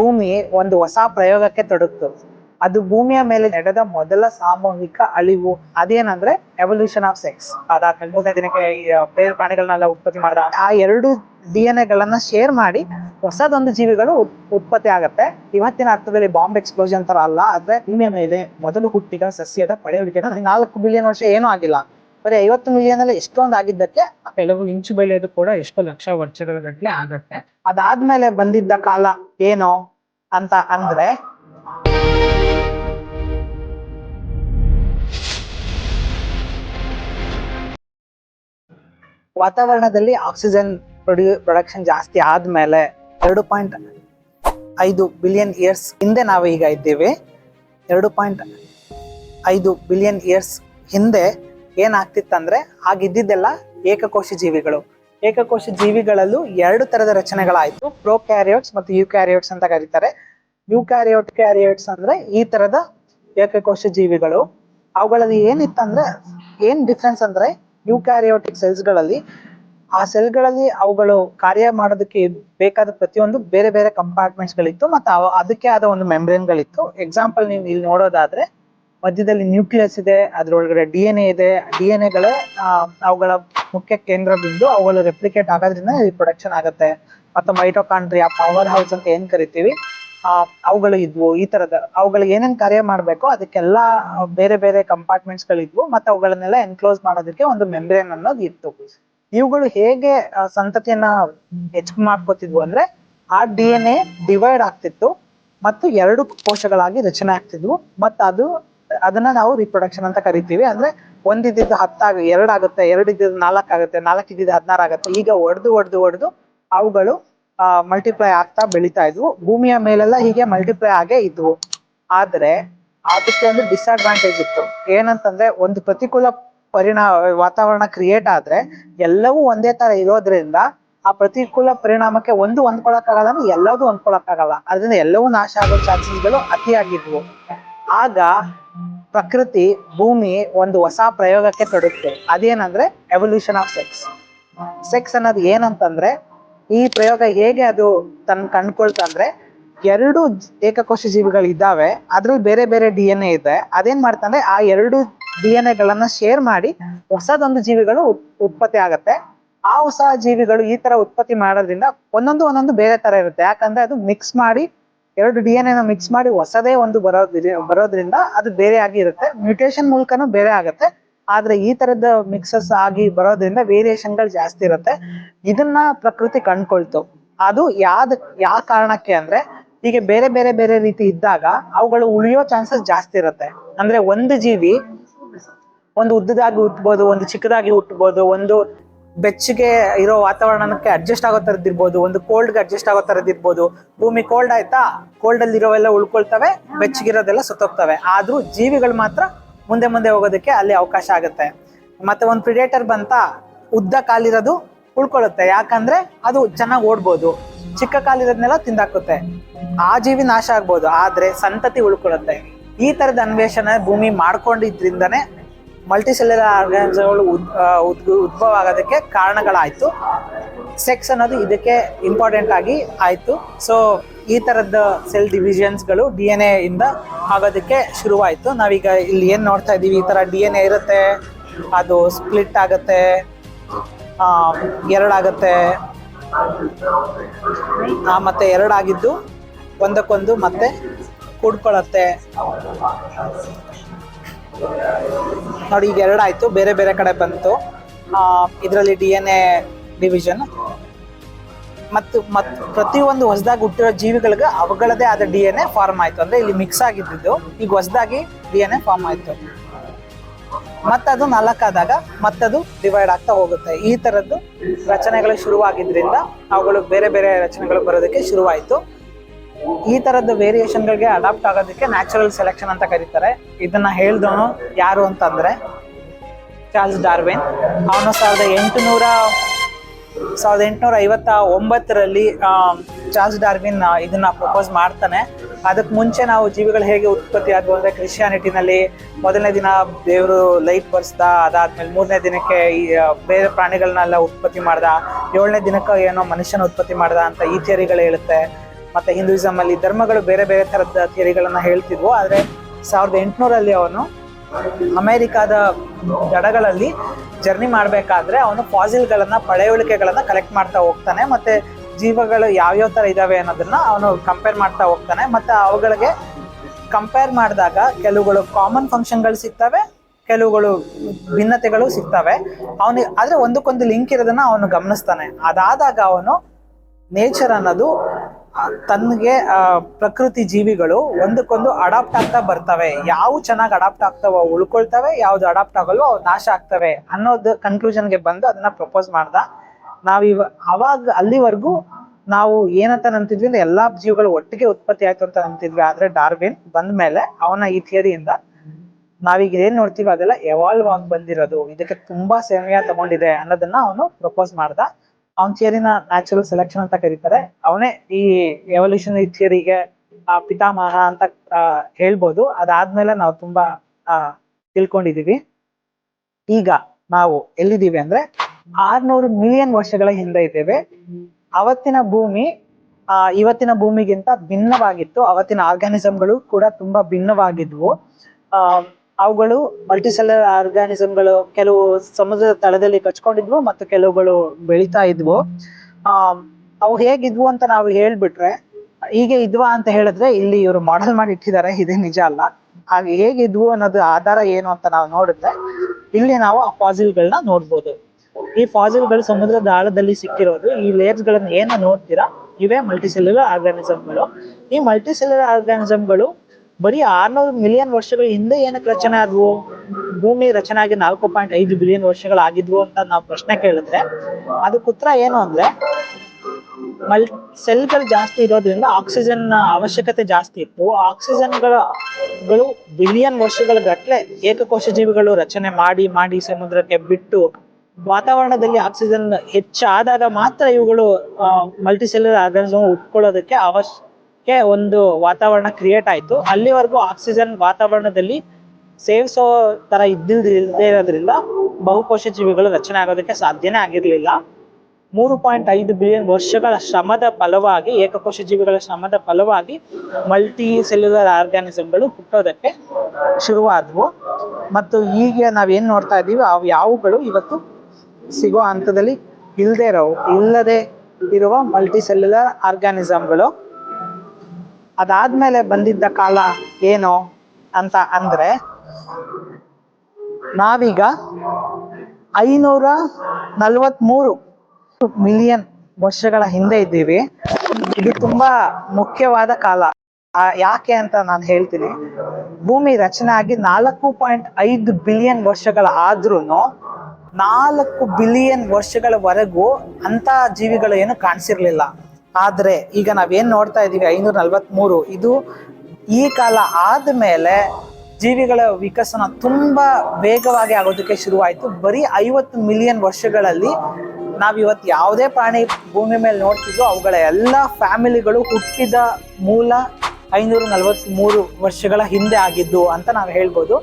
ಭೂಮಿ ಒಂದು ಹೊಸ ಪ್ರಯೋಗಕ್ಕೆ ತೊಡಗ್ತು. ಅದು ಭೂಮಿಯ ಮೇಲೆ ನಡೆದ ಮೊದಲ ಸಾಮೂಹಿಕ ಅಳಿವು. ಅದೇನಂದ್ರೆ ಎವಲ್ಯೂಷನ್ ಆಫ್ ಸೆಕ್ಸ್ ಅದ ದಿನಕ್ಕೆ ಬೇರೆ ಪ್ರಾಣಿಗಳನ್ನೆಲ್ಲ ಉತ್ಪತ್ತಿ ಮಾಡಿದ. ಆ ಎರಡು ಡಿ ಎನ್ ಎಗಳನ್ನ ಶೇರ್ ಮಾಡಿ ಹೊಸದೊಂದು ಜೀವಿಗಳು ಉತ್ಪತ್ತಿ ಆಗತ್ತೆ. ಇವತ್ತಿನ ಅರ್ಥದಲ್ಲಿ ಬಾಂಬ್ ಎಕ್ಸ್ಪ್ಲೋಷನ್ ತರ ಅಲ್ಲ, ಆದ್ರೆ ಭೂಮಿಯ ಮೇಲೆ ಮೊದಲು ಹುಟ್ಟಿದ ಸಸ್ಯದ ಪಡೆಯುವಿಕೆ ನಾಲ್ಕು ಬಿಲಿಯನ್ ವರ್ಷ ಏನೂ ಆಗಿಲ್ಲ. ಬರೀ ಐವತ್ತು ಮಿಲಿಯನ್ ಅಲ್ಲಿ, ಎಷ್ಟೊಂದು ಆಗಿದ್ದಕ್ಕೆ ಕೆಲವು ಇಂಚು ಬೆಳೆಯೋದು ಕೂಡ ಎಷ್ಟೋ ಲಕ್ಷ ವರ್ಷಗಳ ಗಟ್ಟಲೆ ಆಗತ್ತೆ. ಅದಾದ್ಮೇಲೆ ಬಂದಿದ್ದ ಕಾಲ ಏನು? ಅಂತ ಅಂದ್ರೆ? ವಾತಾವರಣದಲ್ಲಿ ಆಕ್ಸಿಜನ್ ಪ್ರೊಡ್ಯೂ, ಪ್ರೊಡಕ್ಷನ್ ಜಾಸ್ತಿ ಆದ್ಮೇಲೆ ಎರಡು ಪಾಯಿಂಟ್ ಐದು ಬಿಲಿಯನ್ ಇಯರ್ಸ್ ಹಿಂದೆ ನಾವು ಈಗ ಇದ್ದೇವೆ. ಎರಡು ಪಾಯಿಂಟ್ ಐದು ಬಿಲಿಯನ್ ಇಯರ್ಸ್ ಹಿಂದೆ ಏನಾಗ್ತಿತ್ತಂದ್ರೆ, ಆಗಿದ್ದಿದ್ದೆಲ್ಲ ಏಕಕೋಶ ಜೀವಿಗಳು. ಏಕಕೋಶ ಜೀವಿಗಳಲ್ಲೂ ಎರಡು ತರದ ರಚನೆಗಳಾಯ್ತು. ಪ್ರೋಕ್ಯಾರಿಯೋಟ್ಸ್ ಮತ್ತು ಯು ಕ್ಯಾರಿಯೋಟ್ಸ್ ಅಂತ ಕರೀತಾರೆ. ಯುಕ್ಯಾರಿಯೋಟ್ ಕ್ಯಾರಿಯೋಟ್ಸ್ ಅಂದ್ರೆ ಈ ತರದ ಏಕಕೋಶ ಜೀವಿಗಳು. ಅವುಗಳಲ್ಲಿ ಏನಿತ್ತಂದ್ರೆ, ಏನ್ ಡಿಫ್ರೆನ್ಸ್ ಅಂದ್ರೆ ಯುಕ್ಯಾರಿಯೋಟಿಕ್ ಸೆಲ್ಸ್ಗಳಲ್ಲಿ ಆ ಸೆಲ್ಗಳಲ್ಲಿ ಅವುಗಳು ಕಾರ್ಯ ಮಾಡೋದಕ್ಕೆ ಬೇಕಾದ ಪ್ರತಿಯೊಂದು ಬೇರೆ ಬೇರೆ ಕಂಪಾರ್ಟ್ಮೆಂಟ್ಸ್ ಗಳಿತ್ತು ಮತ್ತು ಅದಕ್ಕೆ ಆದ ಒಂದು ಮೆಂಬ್ರೇನ್ ಗಳಿತ್ತು ಎಕ್ಸಾಂಪಲ್ ನೀವು ಇಲ್ಲಿ ನೋಡೋದಾದ್ರೆ ಮಧ್ಯದಲ್ಲಿ ನ್ಯೂಕ್ಲಿಯಸ್ ಇದೆ, ಅದ್ರೊಳಗಡೆ ಡಿ ಎನ್ ಎ ಇದೆ. ಡಿ ಎನ್ ಎಗಳೇ ಅವುಗಳ ಮುಖ್ಯ ಕೇಂದ್ರ ಬಿಂದು ಅವುಗಳು ರೆಪ್ಲಿಕೇಟ್ ಆಗೋದ್ರಿಂದ ರಿಪ್ರೊಡಕ್ಷನ್ ಆಗುತ್ತೆ. ಮತ್ತು ಮೈಟೋಕಾಂಡ್ರಿಯಾ ಪವರ್ ಹೌಸ್ ಅಂತ ಏನ್ ಕರಿತೀವಿ ಅವುಗಳು ಇದ್ವು, ಈ ತರದ, ಅವುಗಳಿಗೆ ಏನೇನ್ ಕಾರ್ಯ ಮಾಡಬೇಕು ಅದಕ್ಕೆಲ್ಲ ಬೇರೆ ಬೇರೆ ಕಂಪಾರ್ಟ್ಮೆಂಟ್ಸ್ ಇದ್ವು, ಮತ್ತೆ ಅವುಗಳನ್ನೆಲ್ಲ ಎನ್ಕ್ಲೋಸ್ ಮಾಡೋದಕ್ಕೆ ಒಂದು ಮೆಂಬ್ರೇನ್ ಅನ್ನೋದು ಇತ್ತು. ಇವುಗಳು ಹೇಗೆ ಸಂತತಿಯನ್ನ ಹೆಚ್ಚು ಮಾಡ್ಕೋತಿದ್ವು ಅಂದ್ರೆ, ಆ ಡಿ ಎನ್ ಎ ಡಿವೈಡ್ ಆಗ್ತಿತ್ತು, ಮತ್ತು ಎರಡು ಕೋಶಗಳಾಗಿ ರಚನೆ ಆಗ್ತಿದ್ವು, ಮತ್ತು ಅದು ಅದನ್ನ ನಾವು ರಿಪ್ರೊಡಕ್ಷನ್ ಅಂತ ಕರಿತೀವಿ. ಅಂದ್ರೆ ಒಂದಿದ್ದು ಹತ್ತಾಗ ಎರಡ್ ಆಗುತ್ತೆ, ಎರಡು ಇದ್ದಿದ್ದು ನಾಲ್ಕು ಆಗುತ್ತೆ, ನಾಲ್ಕು ಇದ್ದಿದ್ದು ಹದಿನಾರು ಆಗುತ್ತೆ. ಈಗ ಒಡೆದು ಒಡೆದು ಒಡೆದು ಅವುಗಳು ಮಲ್ಟಿಪ್ಲೈ ಆಗ್ತಾ ಬೆಳಿತಾ ಇದ್ವು. ಭೂಮಿಯ ಮೇಲೆಲ್ಲ ಹೀಗೆ ಮಲ್ಟಿಪ್ಲೈ ಆಗೇ ಇದ್ವು. ಆದ್ರೆ ಅದಕ್ಕೆ ಒಂದು ಡಿಸ್ಅಡ್ವಾಂಟೇಜ್ ಇತ್ತು. ಏನಂತಂದ್ರೆ ಒಂದು ಪ್ರತಿಕೂಲ ಪರಿಣಾಮ ವಾತಾವರಣ ಕ್ರಿಯೇಟ್ ಆದ್ರೆ ಎಲ್ಲವೂ ಒಂದೇ ತರ ಇರೋದ್ರಿಂದ ಆ ಪ್ರತಿಕೂಲ ಪರಿಣಾಮಕ್ಕೆ ಒಂದು ಹೊಂದ್ಕೊಳಕ್ಕಾಗಲ್ಲ ಅಂದ್ರೆ ಎಲ್ಲದೂ ಹೊಂದ್ಕೊಳಕ್ಕಾಗಲ್ಲ. ಅದರಿಂದ ಎಲ್ಲವೂ ನಾಶ ಆಗೋ ಚಾನ್ಸಸ್ಗಳು ಅತಿಯಾಗಿದ್ವು. ಆಗ ಪ್ರಕೃತಿ ಭೂಮಿ ಒಂದು ಹೊಸ ಪ್ರಯೋಗಕ್ಕೆ ತೊಡುತ್ತೆ ಅದೇನಂದ್ರೆ ಎವಲ್ಯೂಷನ್ ಆಫ್ ಸೆಕ್ಸ್ ಸೆಕ್ಸ್ ಅನ್ನೋದು ಏನಂತಂದ್ರೆ ಈ ಪ್ರಯೋಗ ಹೇಗೆ ಅದು ತನ್ನ ಕಂಡ್ಕೊಳ್ತಂದ್ರೆ ಎರಡು ಏಕಕೋಶ ಜೀವಿಗಳು ಇದ್ದಾವೆ ಅದ್ರಲ್ಲಿ ಬೇರೆ ಬೇರೆ ಡಿ ಎನ್ ಎ ಇದೆ. ಅದೇನ್ ಮಾಡ್ತಂದ್ರೆ ಆ ಎರಡು ಡಿ ಎನ್ ಎಗಳನ್ನ ಶೇರ್ ಮಾಡಿ ಹೊಸದೊಂದು ಜೀವಿಗಳು ಉತ್- ಉತ್ಪತ್ತಿ ಆಗತ್ತೆ. ಆ ಹೊಸ ಜೀವಿಗಳು ಈ ತರ ಉತ್ಪತ್ತಿ ಮಾಡೋದ್ರಿಂದ ಒಂದೊಂದು ಒಂದೊಂದು ಬೇರೆ ತರ ಇರುತ್ತೆ. ಯಾಕಂದ್ರೆ ಅದು ಮಿಕ್ಸ್ ಮಾಡಿ ಎರಡು ಡಿ ಎನ್ ಎನ ಮಿಕ್ಸ್ ಮಾಡಿ ಹೊಸದೇ ಒಂದು ಬರೋದ್ರಿ, ಬರೋದ್ರಿಂದ ಅದು ಬೇರೆ ಆಗಿ ಇರುತ್ತೆ. ಮ್ಯೂಟೇಶನ್ ಮೂಲಕನೂ ಬೇರೆ ಆಗುತ್ತೆ. ಆದ್ರೆ ಈ ತರದ ಮಿಕ್ಸಸ್ ಆಗಿ ಬರೋದ್ರಿಂದ ವೇರಿಯೇಷನ್ಗಳು ಜಾಸ್ತಿ ಇರುತ್ತೆ. ಇದನ್ನ ಪ್ರಕೃತಿ ಕಂಡ್ಕೊಳ್ತು. ಅದು ಯಾವ್ದು ಯಾವ ಕಾರಣಕ್ಕೆ ಅಂದ್ರೆ, ಹೀಗೆ ಬೇರೆ ಬೇರೆ ಬೇರೆ ರೀತಿ ಇದ್ದಾಗ ಅವುಗಳು ಉಳಿಯೋ ಚಾನ್ಸಸ್ ಜಾಸ್ತಿ ಇರುತ್ತೆ. ಅಂದ್ರೆ ಒಂದು ಜೀವಿ ಒಂದು ಉದ್ದದಾಗಿ ಹುಟ್ಟಬಹುದು ಒಂದು ಚಿಕ್ಕದಾಗಿ ಹುಟ್ಟಬಹುದು ಒಂದು ಬೆಚ್ಚಗೆ ಇರೋ ವಾತಾವರಣಕ್ಕೆ ಅಡ್ಜಸ್ಟ್ ಆಗೋ ಥರದ್ದು ಇರ್ಬೋದು, ಒಂದು ಕೋಲ್ಡ್ಗೆ ಅಡ್ಜಸ್ಟ್ ಆಗೋ ಥರದ್ದು ಇರ್ಬೋದು. ಭೂಮಿ ಕೋಲ್ಡ್ ಆಯ್ತಾ? ಕೋಲ್ಡ್ ಅಲ್ಲಿ ಇರೋವೆಲ್ಲ ಉಳ್ಕೊಳ್ತವೆ, ಬೆಚ್ಚಗಿರೋದೆಲ್ಲ ಸುತ್ತೋಗ್ತವೆ. ಆದರೂ ಜೀವಿಗಳು ಮಾತ್ರ ಮುಂದೆ ಮುಂದೆ ಹೋಗೋದಕ್ಕೆ ಅಲ್ಲಿ ಅವಕಾಶ ಆಗುತ್ತೆ. ಮತ್ತೆ ಒಂದು ಪ್ರಿಡೇಟರ್ ಬಂತ, ಉದ್ದ ಕಾಲಿರೋದು ಉಳ್ಕೊಳ್ಳುತ್ತೆ. ಯಾಕಂದ್ರೆ ಅದು ಚೆನ್ನಾಗಿ ಓಡ್ಬೋದು. ಚಿಕ್ಕ ಕಾಲಿರೋದನ್ನೆಲ್ಲ ತಿಂದಾಕುತ್ತೆ. ಆ ಜೀವಿ ನಾಶ ಆಗ್ಬೋದು. ಆದ್ರೆ ಸಂತತಿ ಉಳ್ಕೊಳ್ಳುತ್ತೆ. ಈ ತರದ ಅನ್ವೇಷಣೆ ಭೂಮಿ ಮಾಡ್ಕೊಂಡಿದ್ರಿಂದನೇ ಮಲ್ಟಿಸೆಲ್ಯುಲರ್ ಉದ್ ಉದ್ಭವ ಆಗೋದಕ್ಕೆ ಕಾರಣಗಳಾಯಿತು. ಸೆಕ್ಸ್ ಅನ್ನೋದು ಇದಕ್ಕೆ ಇಂಪಾರ್ಟೆಂಟ್ ಆಗಿ ಆಯಿತು. ಸೊ ಈ ಥರದ ಸೆಲ್ ಡಿವಿಷನ್ಸ್ಗಳು ಡಿ ಎನ್ ಎ ಇಂದ ಆಗೋದಕ್ಕೆ ಶುರುವಾಯಿತು. ನಾವೀಗ ಇಲ್ಲಿ ಏನು ನೋಡ್ತಾ ಇದ್ದೀವಿ ಈ ಥರ ಡಿ ಎನ್ ಎ ಇರುತ್ತೆ, ಅದು ಸ್ಪ್ಲಿಟ್ ಆಗುತ್ತೆ ಎರಡಾಗತ್ತೆ ಮತ್ತೆ ಎರಡಾಗಿದ್ದು ಒಂದಕ್ಕೊಂದು ಮತ್ತೆ ಕೂಡ್ಕೊಳ್ಳುತ್ತೆ ನೋಡಿ, ಈಗ ಎರಡಾಯ್ತು. ಬೇರೆ ಬೇರೆ ಕಡೆ ಬಂತು. ಇದರಲ್ಲಿ ಡಿ ಎನ್ ಎ ಡಿವಿಷನ್. ಮತ್ತು ಮತ್ತು ಪ್ರತಿಯೊಂದು ಹೊಸದಾಗಿ ಹುಟ್ಟಿರೋ ಜೀವಿಗಳಿಗೆ ಅವುಗಳದೇ ಆದ ಡಿ ಎನ್ ಎ ಫಾರ್ಮ್ ಆಯಿತು. ಅಂದರೆ ಇಲ್ಲಿ ಮಿಕ್ಸ್ ಆಗಿದ್ದಿದ್ದು. ಈಗ ಹೊಸದಾಗಿ ಡಿ ಎನ್ ಎ ಫಾರ್ಮ್ ಆಯಿತು. ಮತ್ತದು ನಾಲ್ಕಾದಾಗ ಮತ್ತದು ಡಿವೈಡ್ ಆಗ್ತಾ ಹೋಗುತ್ತೆ. ಈ ಥರದ್ದು ರಚನೆಗಳು ಶುರುವಾಗಿದ್ದರಿಂದ ಅವುಗಳು ಬೇರೆ ಬೇರೆ ರಚನೆಗಳು ಬರೋದಕ್ಕೆ ಶುರುವಾಯಿತು. ಈ ತರದ ವೇರಿಯೇಷನ್ಗಳಿಗೆ ಅಡಾಪ್ಟ್ ಆಗೋದಕ್ಕೆ ನ್ಯಾಚುರಲ್ ಸೆಲೆಕ್ಷನ್ ಅಂತ ಕರೀತಾರೆ. ಇದನ್ನ ಹೇಳ್ದವನು ಯಾರು ಅಂತಂದ್ರೆ ಚಾರ್ಲ್ಸ್ ಡಾರ್ವಿನ್. ಅವನು ಸಾವಿರದ ಎಂಟುನೂರ ಸಾವಿರದ ಎಂಟುನೂರ ಐವತ್ತ ಒಂಬತ್ತರಲ್ಲಿ ಚಾರ್ಲ್ಸ್ ಡಾರ್ವಿನ್ ಇದನ್ನ ಪ್ರಪೋಸ್ ಮಾಡ್ತಾನೆ. ಅದಕ್ಕೆ ಮುಂಚೆ ನಾವು ಜೀವಿಗಳು ಹೇಗೆ ಉತ್ಪತ್ತಿ ಆದವು ಅಂದ್ರೆ ಕ್ರಿಶ್ಚಿಯಾನಿಟಿನಲ್ಲಿ ಮೊದಲನೇ ದಿನ ದೇವರು ಲೈಟ್ ಬರ್ಸ್ದ, ಅದಾದ್ಮೇಲೆ ಮೂರನೇ ದಿನಕ್ಕೆ ಈ ಬೇರೆ ಪ್ರಾಣಿಗಳನ್ನೆಲ್ಲ ಉತ್ಪತ್ತಿ ಮಾಡ್ದ, ಏಳನೇ ದಿನಕ್ಕೆ ಏನೋ ಮನುಷ್ಯನ ಉತ್ಪತ್ತಿ ಮಾಡ್ದ ಅಂತ ಈ ಥಿಯರಿಗಳು ಹೇಳುತ್ತೆ. ಮತ್ತೆ ಹಿಂದೂಯಿಸಮ್ ಅಲ್ಲಿ ಧರ್ಮಗಳು ಬೇರೆ ಬೇರೆ ತರದ ಥಿಯರಿಗಳನ್ನ ಹೇಳ್ತಿದ್ವು. ಆದ್ರೆ ಸಾವಿರದ ಎಂಟುನೂರಲ್ಲಿ ಅವನು ಅಮೆರಿಕಾದ ದಡಗಳಲ್ಲಿ ಜರ್ನಿ ಮಾಡಬೇಕಾದ್ರೆ ಅವನು ಫಾಸಿಲ್ಗಳನ್ನ, ಪಳೆಯುಳಿಕೆಗಳನ್ನ ಕಲೆಕ್ಟ್ ಮಾಡ್ತಾ ಹೋಗ್ತಾನೆ. ಮತ್ತೆ ಜೀವಗಳು ಯಾವ್ಯಾವ ತರ ಇದಾವೆ ಅನ್ನೋದನ್ನ ಅವನು ಕಂಪೇರ್ ಮಾಡ್ತಾ ಹೋಗ್ತಾನೆ. ಮತ್ತೆ ಅವುಗಳಿಗೆ ಕಂಪೇರ್ ಮಾಡಿದಾಗ ಕೆಲವುಗಳು ಕಾಮನ್ ಫಂಕ್ಷನ್ಗಳು ಸಿಗ್ತವೆ, ಕೆಲವುಗಳು ಭಿನ್ನತೆಗಳು ಸಿಗ್ತವೆ. ಅವನಿಗೆ ಆದ್ರೆ ಒಂದಕ್ಕೊಂದು ಲಿಂಕ್ ಇರೋದನ್ನ ಅವನು ಗಮನಿಸ್ತಾನೆ. ಅದಾದಾಗ ಅವನು ನೇಚರ್ ಅನ್ನೋದು ತನ್ಗೆ ಪ್ರಕೃತಿ ಜೀವಿಗಳು ಒಂದಕ್ಕೊಂದು ಅಡಾಪ್ಟ್ ಆಗ್ತಾ ಬರ್ತವೆ. ಯಾವ ಚೆನ್ನಾಗಿ ಅಡಾಪ್ಟ್ ಆಗ್ತಾವೋ ಉಳ್ಕೊಳ್ತವೆ, ಯಾವ್ದು ಅಡಾಪ್ಟ್ ಆಗಲ್ವೋ ಅವು ನಾಶ ಆಗ್ತವೆ ಅನ್ನೋದು ಕನ್ಕ್ಲೂಷನ್ಗೆ ಬಂದು ಅದನ್ನ ಪ್ರಪೋಸ್ ಮಾಡ್ದ. ನಾವ್ ಇವ, ಅವಾಗ ಅಲ್ಲಿವರೆಗೂ ನಾವು ಏನಂತ ನಂಬ್ತಿದ್ವಿ ಅಂದ್ರೆ ಎಲ್ಲಾ ಜೀವಿಗಳು ಒಟ್ಟಿಗೆ ಉತ್ಪತ್ತಿ ಆಯ್ತು ಅಂತ ನಂಬ್ತಿದ್ವಿ. ಆದ್ರೆ ಡಾರ್ವಿನ್ ಬಂದ ಮೇಲೆ ಅವನ ಈ ಥಿಯರಿಯಿಂದ ನಾವೀಗ ಏನ್ ನೋಡ್ತೀವಿ ಅದೆಲ್ಲ ಎವಾಲ್ವ್ ಆಗಿ ಬಂದಿರೋದು. ಇದಕ್ಕೆ ತುಂಬಾ ಸಮಯ ತಗೊಂಡಿದೆ ಅನ್ನೋದನ್ನ ಅವನು ಪ್ರಪೋಸ್ ಮಾಡ್ದ. ಅವನ ಥಿಯರಿನ ನ್ಯಾಚುರಲ್ ಸೆಲೆಕ್ಷನ್ ಅಂತ ಕರೀತಾರೆ. ಅವನೇ ಈ ಎವಲ್ಯೂಷನರಿ ಥಿಯರಿಗೆ ಪಿತಾಮಹ ಅಂತ ಹೇಳ್ಬೋದು. ಅದಾದ್ಮೇಲೆ ನಾವು ತುಂಬಾ ತಿಳ್ಕೊಂಡಿದೀವಿ. ಈಗ ನಾವು ಎಲ್ಲಿದ್ದೀವಿ ಅಂದ್ರೆ, ಆರ್ನೂರು ಮಿಲಿಯನ್ ವರ್ಷಗಳ ಹಿಂದೆ ಇದ್ದೇವೆ. ಅವತ್ತಿನ ಭೂಮಿ, ಆ, ಇವತ್ತಿನ ಭೂಮಿಗಿಂತ ಭಿನ್ನವಾಗಿತ್ತು. ಅವತ್ತಿನ ಆರ್ಗಾನಿಸಮ್ಗಳು ಕೂಡ ತುಂಬಾ ಭಿನ್ನವಾಗಿದ್ವು. ಆ ಅವುಗಳು ಮಲ್ಟಿಸೆಲ್ಲರ್ ಆರ್ಗಾನಿಸಮ್ಗಳು ಕೆಲವು ಸಮುದ್ರದ ತಳದಲ್ಲಿ ಕಚ್ಕೊಂಡಿದ್ವು ಮತ್ತು ಕೆಲವುಗಳು ಬೆಳೀತಾ ಇದ್ವು. ಅವು ಹೇಗಿದ್ವು ಅಂತ ನಾವು ಹೇಳ್ಬಿಟ್ರೆ, ಹೀಗೆ ಇದ್ವಾ ಅಂತ ಹೇಳಿದ್ರೆ ಇಲ್ಲಿ ಇವರು ಮಾಡೆಲ್ ಮಾಡಿ ಇಟ್ಟಿದ್ದಾರೆ, ಇದೇ ನಿಜ ಅಲ್ಲ. ಹಾಗೆ ಹೇಗಿದ್ವು ಅನ್ನೋದು ಆಧಾರ ಏನು ಅಂತ ನಾವು ನೋಡಿದ್ರೆ, ಇಲ್ಲಿ ನಾವು ಆ ಫಾಸಿಲ್ಗಳನ್ನ ನೋಡ್ಬೋದು. ಈ ಫಾಸಿಲ್ಗಳು ಸಮುದ್ರದ ಆಳದಲ್ಲಿ ಸಿಕ್ಕಿರೋದು, ಈ ಲೇಯರ್ಸ್ ಗಳನ್ನ ಏನ ನೋಡ್ತೀರಾ? ಇವೇ ಮಲ್ಟಿಸೆಲ್ಯುಲರ್ ಆರ್ಗಾನಿಸಮ್ಗಳು ಈ ಮಲ್ಟಿಸೆಲ್ಯುಲರ್ ಆರ್ಗಾನಿಸಮ್ಗಳು ಬರೀ ಆರ್ನೂರು ಮಿಲಿಯನ್ ವರ್ಷಗಳ ಹಿಂದೆ ಏನಕ್ಕೆ ರಚನೆ ಆದ್ವು? ಭೂಮಿ ರಚನೆ ಆಗಿ ನಾಲ್ಕು ಪಾಯಿಂಟ್ ಐದು ಬಿಲಿಯನ್ ವರ್ಷಗಳಾಗಿದ್ವು ಅಂತ ನಾವು ಪ್ರಶ್ನೆ ಕೇಳಿದ್ರೆ ಅದಕ್ಕೆ ಉತ್ತರ ಏನು ಅಂದ್ರೆ ಮಲ್, ಸೆಲ್ಗಳು ಜಾಸ್ತಿ ಇರೋದ್ರಿಂದ ಆಕ್ಸಿಜನ್ ಅವಶ್ಯಕತೆ ಜಾಸ್ತಿ ಇತ್ತು. ಆಕ್ಸಿಜನ್ಗಳು ಬಿಲಿಯನ್ ವರ್ಷಗಳ ಗಟ್ಟಲೆ ಏಕಕೋಶ ಜೀವಿಗಳು ರಚನೆ ಮಾಡಿ ಮಾಡಿ ಸಮುದ್ರಕ್ಕೆ ಬಿಟ್ಟು ವಾತಾವರಣದಲ್ಲಿ ಆಕ್ಸಿಜನ್ ಹೆಚ್ಚಾದಾಗ ಮಾತ್ರ ಇವುಗಳು ಮಲ್ಟಿಸೆಲ್ಯುಲರ್ ಆರ್ಗಾನಿಸಮ್ ಉಟ್ಕೊಳ್ಳೋದಕ್ಕೆ ಅವಶ್ಯಕ್ಕೆ ಒಂದು ವಾತಾವರಣ ಕ್ರಿಯೇಟ್ ಆಯಿತು. ಅಲ್ಲಿವರೆಗೂ ಆಕ್ಸಿಜನ್ ವಾತಾವರಣದಲ್ಲಿ ಸೇವಿಸೋ ತರ ಇದ್ದಿಲ್ದೇ ಇರೋದ್ರಿಂದ ಬಹುಕೋಶ ಜೀವಿಗಳು ರಚನೆ ಆಗೋದಕ್ಕೆ ಸಾಧ್ಯನೇ ಆಗಿರಲಿಲ್ಲ. ಮೂರು ಪಾಯಿಂಟ್ ಐದು ಬಿಲಿಯನ್ ವರ್ಷಗಳ ಶ್ರಮದ ಫಲವಾಗಿ ಏಕಕೋಶ ಜೀವಿಗಳ ಶ್ರಮದ ಫಲವಾಗಿ ಮಲ್ಟಿ ಸೆಲ್ಯುಲರ್ ಆರ್ಗಾನಿಸಮ್ಗಳು ಹುಟ್ಟೋದಕ್ಕೆ ಶುರುವಾದವು. ಮತ್ತು ಈಗ ನಾವೇನ್ ನೋಡ್ತಾ ಇದ್ದೀವಿ, ಅವು ಯಾವುಗಳು ಇವತ್ತು ಸಿಗೋ ಹಂತದಲ್ಲಿ ಇಲ್ಲದೆ ಇರೋ ಇಲ್ಲದೆ ಇರುವ ಮಲ್ಟಿ ಸೆಲ್ಯುಲರ್ ಆರ್ಗಾನಿಸಮ್ಗಳು ಅದಾದ್ಮೇಲೆ ಬಂದಿದ್ದ ಕಾಲ ಏನು ಅಂತ ಅಂದ್ರೆ ನಾವೀಗ ಐನೂರ ನಲವತ್ಮೂರು ಮಿಲಿಯನ್ ವರ್ಷಗಳ ಹಿಂದೆ ಇದ್ದೀವಿ. ಇದು ತುಂಬಾ ಮುಖ್ಯವಾದ ಕಾಲ. ಯಾಕೆ ಅಂತ ನಾನು ಹೇಳ್ತೀನಿ. ಭೂಮಿ ರಚನೆ ಆಗಿ ನಾಲ್ಕು ಪಾಯಿಂಟ್ ಐದು ಬಿಲಿಯನ್ ವರ್ಷಗಳ ಆದ್ರೂ ನಾಲ್ಕು ಬಿಲಿಯನ್ ವರ್ಷಗಳವರೆಗೂ ಅಂತ ಜೀವಿಗಳು ಏನು ಕಾಣಿಸಿರ್ಲಿಲ್ಲ. ಆದ್ರೆ ಈಗ ನಾವೇನು ನೋಡ್ತಾ ಇದ್ದೀವಿ ಐನೂರ ನಲ್ವತ್ಮೂರು. ಇದು ಈ ಕಾಲ ಆದಮೇಲೆ ಜೀವಿಗಳ ವಿಕಸನ ತುಂಬಾ ವೇಗವಾಗಿ ಆಗೋದಕ್ಕೆ ಶುರುವಾಯಿತು. ಬರೀ ಐವತ್ತು ಮಿಲಿಯನ್ ವರ್ಷಗಳಲ್ಲಿ ನಾವ್ ಇವತ್ತು ಯಾವುದೇ ಪ್ರಾಣಿ ಭೂಮಿ ಮೇಲೆ ನೋಡ್ತಿದ್ವೋ ಅವುಗಳ ಎಲ್ಲ ಫ್ಯಾಮಿಲಿಗಳು ಹುಟ್ಟಿದ ಮೂಲ ಐನೂರ ನಲವತ್ಮೂರು ವರ್ಷಗಳ ಹಿಂದೆ ಆಗಿದ್ದು ಅಂತ ನಾವು ಹೇಳ್ಬೋದು.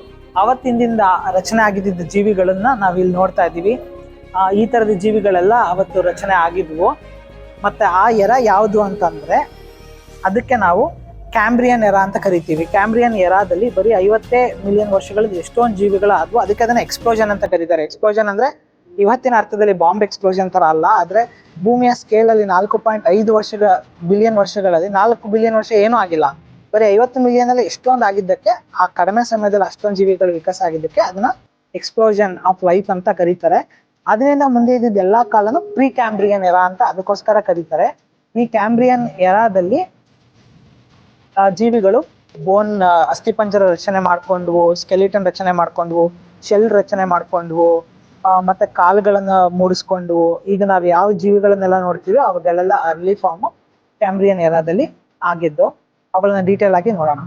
ಅವತ್ತಿಂದಿಂದ ರಚನೆ ಆಗಿದ್ದ ಜೀವಿಗಳನ್ನು ನಾವಿಲ್ಲಿ ನೋಡ್ತಾ ಇದ್ದೀವಿ ಈ ತರದ ಜೀವಿಗಳೆಲ್ಲ ಅವತ್ತು ರಚನೆ ಆಗಿದ್ವು. ಮತ್ತೆ ಆ ಎರ ಯಾವುದು ಅಂತಂದ್ರೆ ಅದಕ್ಕೆ ನಾವು ಕ್ಯಾಂಬ್ರಿಯನ್ ಎರ ಅಂತ ಕರಿತೀವಿ. ಕ್ಯಾಂಬ್ರಿಯನ್ ಎರಾದಲ್ಲಿ ಬರೀ ಐವತ್ತೇ ಮಿಲಿಯನ್ ವರ್ಷಗಳಲ್ಲಿ ಎಷ್ಟೊಂದು ಜೀವಿಗಳು ಆದ್ವು. ಅದಕ್ಕೆ ಅದನ್ನ ಎಕ್ಸ್ಪ್ಲೋಷನ್ ಅಂತ ಕರೀತಾರೆ. ಎಕ್ಸ್ಪ್ಲೋಷನ್ ಅಂದ್ರೆ ಇವತ್ತಿನ ಅರ್ಥದಲ್ಲಿ ಬಾಂಬ್ ಎಕ್ಸ್ಪ್ಲೋಷನ್ ತರ ಅಲ್ಲ, ಆದರೆ ಭೂಮಿಯ ಸ್ಕೇಲ್ ಅಲ್ಲಿ ನಾಲ್ಕು ಪಾಯಿಂಟ್ ಐದು ವರ್ಷಗಳ ಬಿಲಿಯನ್ ವರ್ಷಗಳಲ್ಲಿ ನಾಲ್ಕು ಬಿಲಿಯನ್ ವರ್ಷ ಏನೂ ಆಗಿಲ್ಲ. ಬರೀ ಐವತ್ತು ಮಿಲಿಯನ್ ಅಲ್ಲಿ ಎಷ್ಟೊಂದು ಆಗಿದ್ದಕ್ಕೆ, ಆ ಕಡಿಮೆ ಸಮಯದಲ್ಲಿ ಅಷ್ಟೊಂದು ಜೀವಿಗಳು ವಿಕಾಸ ಆಗಿದ್ದಕ್ಕೆ ಅದನ್ನ ಎಕ್ಸ್ಪ್ಲೋಷನ್ ಆಫ್ ಲೈಫ್ ಅಂತ ಕರೀತಾರೆ. ಅದರಿಂದ ಮುಂದೆ ಇದ್ದಿದ್ದ ಎಲ್ಲಾ ಕಾಲನು ಪ್ರೀ ಕ್ಯಾಂಬ್ರಿಯನ್ ಎರಾ ಅಂತ ಅದಕ್ಕೋಸ್ಕರ ಕರೀತಾರೆ. ಈ ಕ್ಯಾಂಬ್ರಿಯನ್ ಎರಾದಲ್ಲಿ ಜೀವಿಗಳು ಬೋನ್ ಅಸ್ಥಿಪಂಜರ ರಚನೆ ಮಾಡ್ಕೊಂಡ್ವು ಸ್ಕೆಲಿಟನ್ ರಚನೆ ಮಾಡ್ಕೊಂಡ್ವು ಶೆಲ್ ರಚನೆ ಮಾಡ್ಕೊಂಡ್ವು ಮತ್ತೆ ಕಾಲುಗಳನ್ನ ಮೂಡಿಸ್ಕೊಂಡ್ವು. ಈಗ ನಾವು ಯಾವ ಜೀವಿಗಳನ್ನೆಲ್ಲ ನೋಡ್ತೀವಿ ಅವಾಗೆಲ್ಲ ಅರ್ಲಿ ಫಾರ್ಮ್ ಕ್ಯಾಂಬ್ರಿಯನ್ ಎರಾದಲ್ಲಿ ಆಗಿದ್ದು, ಅವುಗಳನ್ನ ಡೀಟೇಲ್ ಆಗಿ ನೋಡೋಣ.